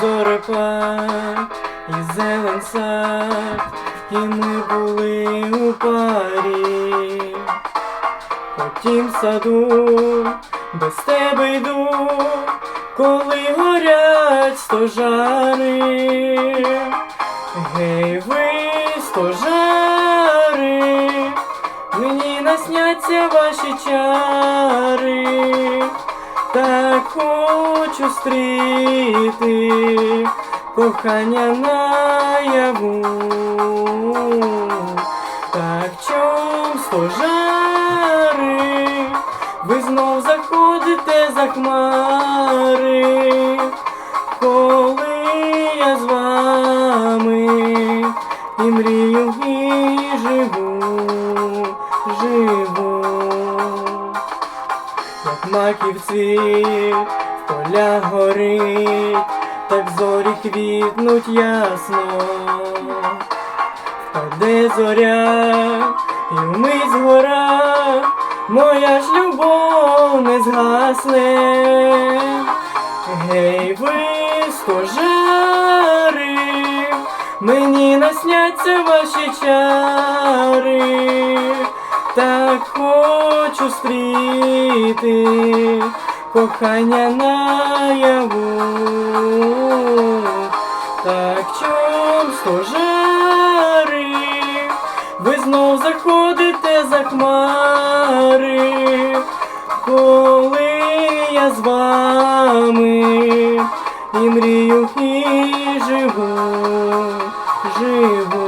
зорепад і зелен сад, і ми були у парі. Потім саду без тебе йду, коли горять стожари. Гей, ви стожари, мені насняться ваші чари, так хочу стріти кохання наяву. Так чом стожари, ви знов заходите за хмари, коли я з вами і мрію, і живу, живу, як маків цвіт, в поля горить, так зорі квітнуть ясно. Впаде зоря, і вмить згора, моя ж любов не згасне. Гей, ви стожари, мені насняться ваші чари, так хочу стріти кохання наяву. Так чом стожари, ви знов заходите за хмари, коли я з вами і мрію, і живу, живу.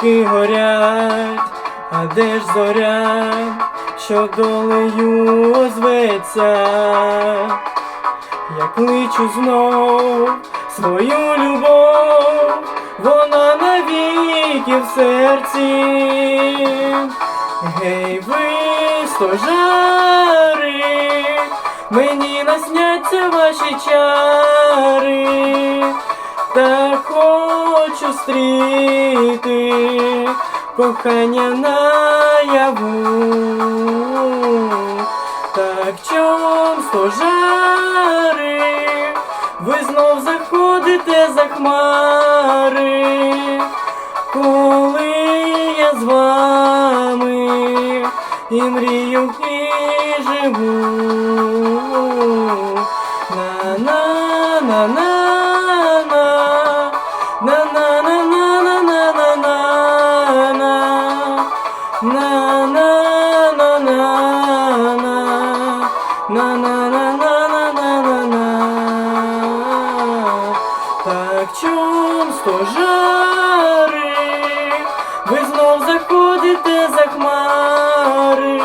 Зірки горять, а де ж зоря, що долею озветься? Я кличу знов свою любов, вона навіки в серці. Гей, ви стожари, мені насняться ваші чари, хочу стріти кохання наяву. Так чом стожари, ви знов заходите за хмари, коли я з вами і мрію, і живу. На на на на на на. На на на на на на на Так чом стожари, ви знов заходите за хмари,